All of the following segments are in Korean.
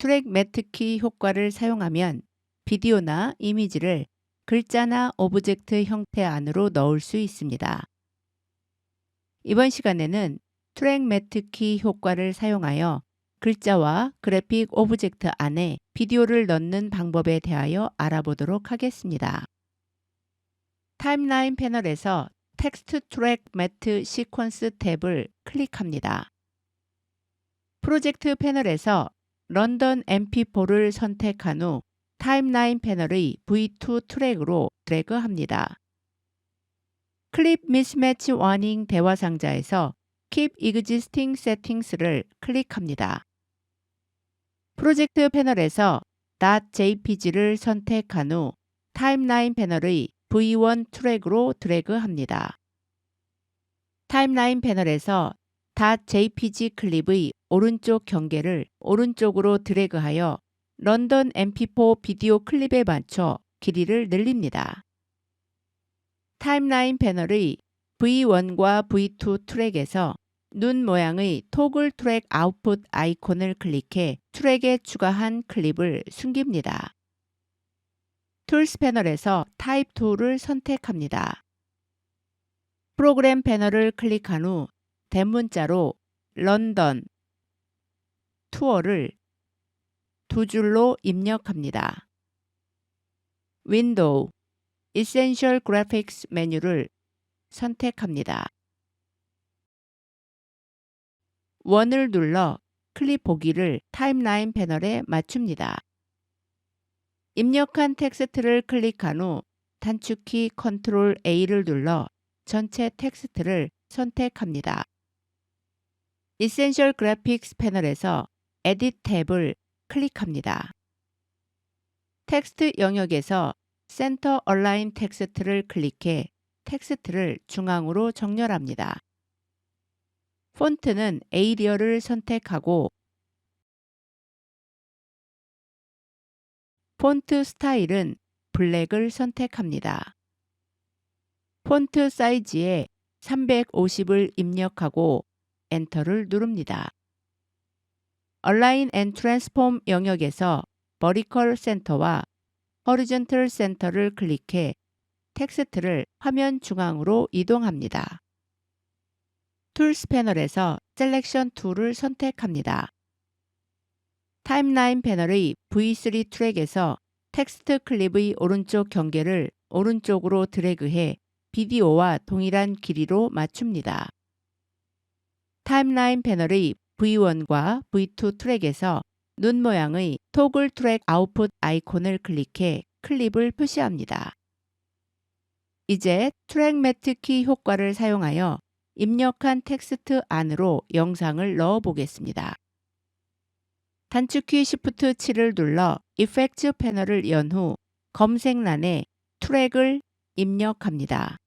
트랙 매트키 효과를 사용하면 비디오나 이미지를 글자나 오브젝트 형태 안으로 넣을 수 있습니다. 이번 시간에는 트랙 매트키 효과를 사용하여 글자와 그래픽 오브젝트 안에 비디오를 넣는 방법에 대하여 알아보도록 하겠습니다. 타임라인 패널에서 텍스트 트랙 매트 시퀀스 탭을 클릭합니다. 프로젝트 패널에서 런던 mp4를 선택한 후 타임라인 패널의 V2 트랙으로 드래그합니다. 클립 미스매치 워닝 대화 상자에서 Keep Existing Settings를 클릭합니다. 프로젝트 패널에서 .jpg를 선택한 후 타임라인 패널의 V1 트랙으로 드래그합니다. 타임라인 패널에서 .jpg 클립의 오른쪽 경계를 오른쪽으로 드래그하여 런던 mp4 비디오 클립에 맞춰 길이를 늘립니다. 타임라인 패널의 V1과 V2 트랙에서 눈 모양의 토글 트랙 아웃풋 아이콘을 클릭해 트랙에 추가한 클립을 숨깁니다. 툴스 패널에서 타입 툴을 선택합니다. 프로그램 패널을 클릭한 후 대문자로 런던 투어를 두 줄로 입력합니다. 윈도우 Essential Graphics 메뉴를 선택합니다. 원을 눌러 클립 보기를 타임라인 패널에 맞춥니다. 입력한 텍스트를 클릭한 후 단축키 컨트롤 A를 눌러 전체 텍스트를 선택합니다. Essential Graphics 패널에서 Edit 탭을 클릭합니다. 텍스트 영역에서 센터 얼라인 텍스트를 클릭해 텍스트를 중앙으로 정렬합니다. 폰트는 에이리얼을 선택하고 폰트 스타일은 블랙을 선택합니다. 폰트 사이즈에 350을 입력하고 엔터를 누릅니다. Align and Transform 영역에서 Vertical Center와 Horizontal Center를 클릭해 텍스트를 화면 중앙으로 이동합니다. 툴스 패널에서 셀렉션 툴을 선택합니다. 타임라인 패널의 V3 트랙에서 텍스트 클립의 오른쪽 경계를 오른쪽으로 드래그해 비디오와 동일한 길이로 맞춥니다. 타임라인 패널의 V1과 V2 트랙에서 눈 모양의 토글 트랙 아웃풋 아이콘을 클릭해 클립을 표시합니다. 이제 트랙 매트 키 효과를 사용하여 입력한 텍스트 안으로 영상을 넣어 보겠습니다. 단축키 Shift 7을 눌러 이펙트 패널을 연 후 검색란에 트랙을 입력합니다.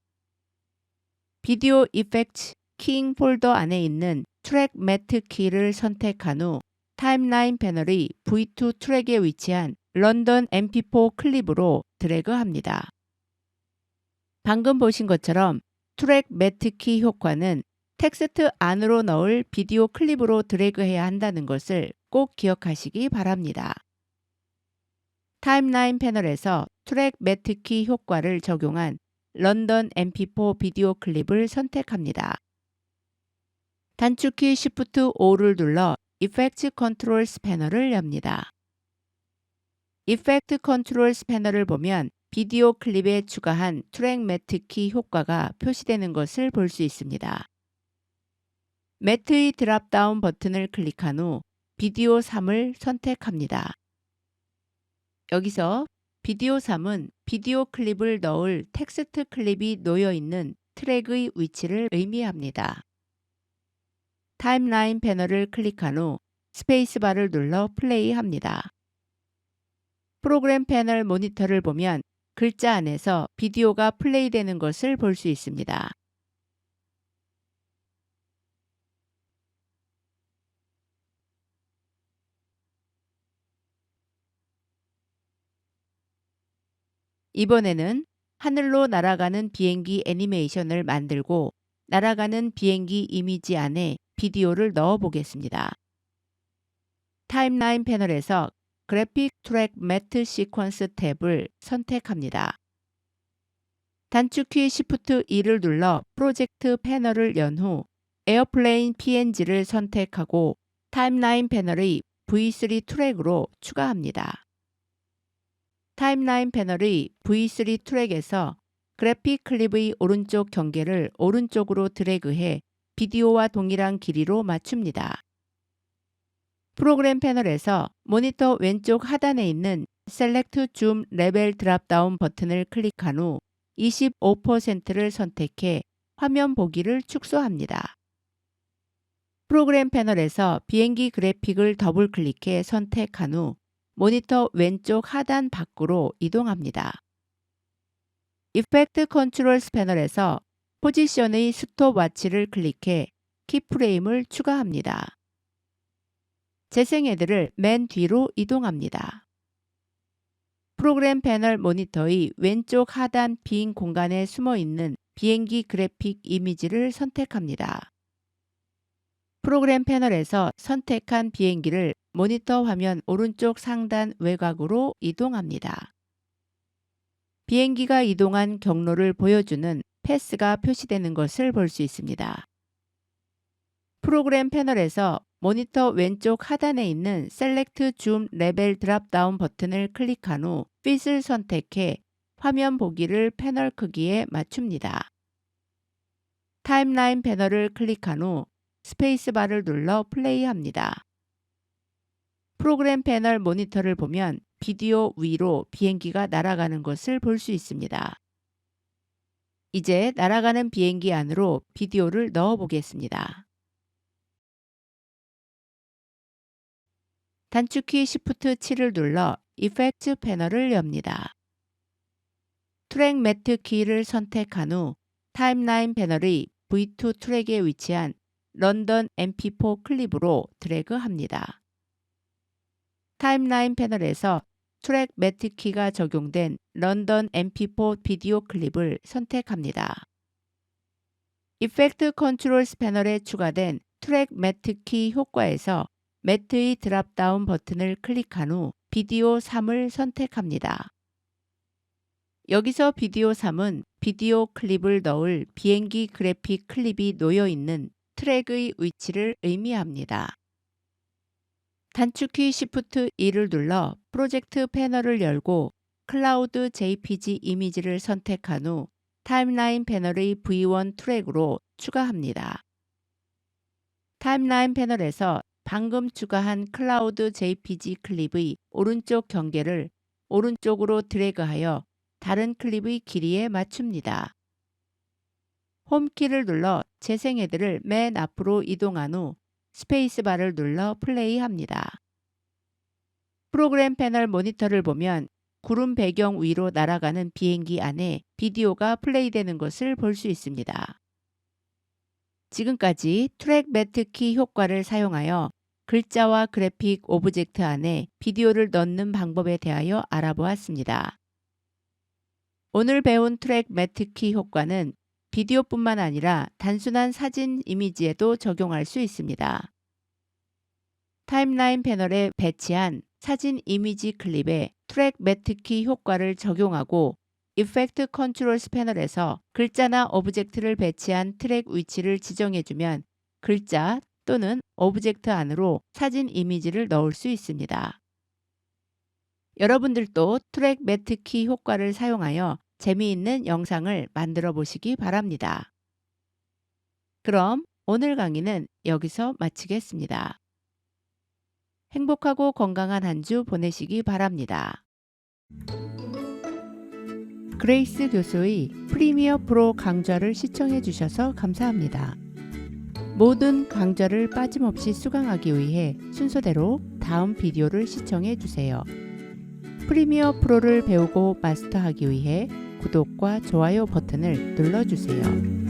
비디오 이펙트 킹 폴더 안에 있는 트랙 매트 키를 선택한 후 타임라인 패널의 V2 트랙에 위치한 런던 mp4 클립으로 드래그합니다. 방금 보신 것처럼 트랙 매트 키 효과는 텍스트 안으로 넣을 비디오 클립으로 드래그해야 한다는 것을 꼭 기억하시기 바랍니다. 타임라인 패널에서 트랙 매트 키 효과를 적용한 런던 mp4 비디오 클립을 선택합니다. 단축키 Shift 5를 눌러 Effect Controls 패널을 엽니다. Effect Controls 패널을 보면 비디오 클립에 추가한 트랙 매트 키 효과가 표시되는 것을 볼 수 있습니다. 매트의 드랍다운 버튼을 클릭한 후 비디오 3을 선택합니다. 여기서 비디오 3은 비디오 클립을 넣을 텍스트 클립이 놓여 있는 트랙의 위치를 의미합니다. 타임라인 패널을 클릭한 후 스페이스바를 눌러 플레이합니다. 프로그램 패널 모니터를 보면 글자 안에서 비디오가 플레이되는 것을 볼 수 있습니다. 이번에는 하늘로 날아가는 비행기 애니메이션을 만들고 날아가는 비행기 이미지 안에 비디오를 넣어 보겠습니다. 타임라인 패널에서 그래픽 트랙 매트 시퀀스 탭을 선택합니다. 단축키 Shift 2를 눌러 프로젝트 패널을 연 후 에어플레인 PNG를 선택하고 타임라인 패널의 V3 트랙으로 추가합니다. 타임라인 패널의 V3 트랙에서 그래픽 클립의 오른쪽 경계를 오른쪽으로 드래그해 비디오와 동일한 길이로 맞춥니다. 프로그램 패널에서 모니터 왼쪽 하단에 있는 셀렉트 줌 레벨 드랍다운 버튼을 클릭한 후 25%를 선택해 화면 보기를 축소합니다. 프로그램 패널에서 비행기 그래픽을 더블 클릭해 선택한 후 모니터 왼쪽 하단 밖으로 이동합니다. 이펙트 컨트롤스 패널에서 포지션의 스톱 와치를 클릭해 키프레임을 추가합니다. 재생헤드를 맨 뒤로 이동합니다. 프로그램 패널 모니터의 왼쪽 하단 빈 공간에 숨어 있는 비행기 그래픽 이미지를 선택합니다. 프로그램 패널에서 선택한 비행기를 모니터 화면 오른쪽 상단 외곽으로 이동합니다. 비행기가 이동한 경로를 보여주는 패스가 표시되는 것을 볼 수 있습니다. 프로그램 패널에서 모니터 왼쪽 하단에 있는 셀렉트 줌 레벨 드랍다운 버튼을 클릭한 후 핏을 선택해 화면 보기를 패널 크기에 맞춥니다. 타임라인 패널을 클릭한 후 스페이스바를 눌러 플레이합니다. 프로그램 패널 모니터를 보면 비디오 위로 비행기가 날아가는 것을 볼 수 있습니다. 이제 날아가는 비행기 안으로 비디오를 넣어 보겠습니다. 단축키 Shift 7을 눌러 이펙트 패널을 엽니다. 트랙 매트 키를 선택한 후 타임라인 패널의 V2 트랙에 위치한 런던 MP4 클립으로 드래그합니다. 타임라인 패널에서 트랙 매트 키가 적용된 런던 MP4 비디오 클립을 선택합니다. 이펙트 컨트롤스 패널에 추가된 트랙 매트 키 효과에서 매트의 드랍다운 버튼을 클릭한 후 비디오 3을 선택합니다. 여기서 비디오 3은 비디오 클립을 넣을 비행기 그래픽 클립이 놓여 있는 트랙의 위치를 의미합니다. 단축키 Shift 2를 눌러 프로젝트 패널을 열고 클라우드 JPG 이미지를 선택한 후 타임라인 패널의 V1 트랙으로 추가합니다. 타임라인 패널에서 방금 추가한 클라우드 JPG 클립의 오른쪽 경계를 오른쪽으로 드래그하여 다른 클립의 길이에 맞춥니다. 홈키를 눌러 재생 헤드를 맨 앞으로 이동한 후 스페이스바를 눌러 플레이합니다. 프로그램 패널 모니터를 보면 구름 배경 위로 날아가는 비행기 안에 비디오가 플레이되는 것을 볼 수 있습니다. 지금까지 트랙 매트 키 효과를 사용하여 글자와 그래픽 오브젝트 안에 비디오를 넣는 방법에 대하여 알아보았습니다. 오늘 배운 트랙 매트 키 효과는 비디오뿐만 아니라 단순한 사진 이미지에도 적용할 수 있습니다. 타임라인 패널에 배치한 사진 이미지 클립에 트랙 매트 키 효과를 적용하고 이펙트 컨트롤스 패널에서 글자나 오브젝트를 배치한 트랙 위치를 지정해주면 글자 또는 오브젝트 안으로 사진 이미지를 넣을 수 있습니다. 여러분들도 트랙 매트 키 효과를 사용하여 재미있는 영상을 만들어 보시기 바랍니다. 그럼 오늘 강의는 여기서 마치겠습니다. 행복하고 건강한 한 주 보내시기 바랍니다. 그레이스 교수의 프리미어 프로 강좌를 시청해 주셔서 감사합니다. 모든 강좌를 빠짐없이 수강하기 위해 순서대로 다음 비디오를 시청해 주세요. 프리미어 프로를 배우고 마스터하기 위해 구독과 좋아요 버튼을 눌러주세요.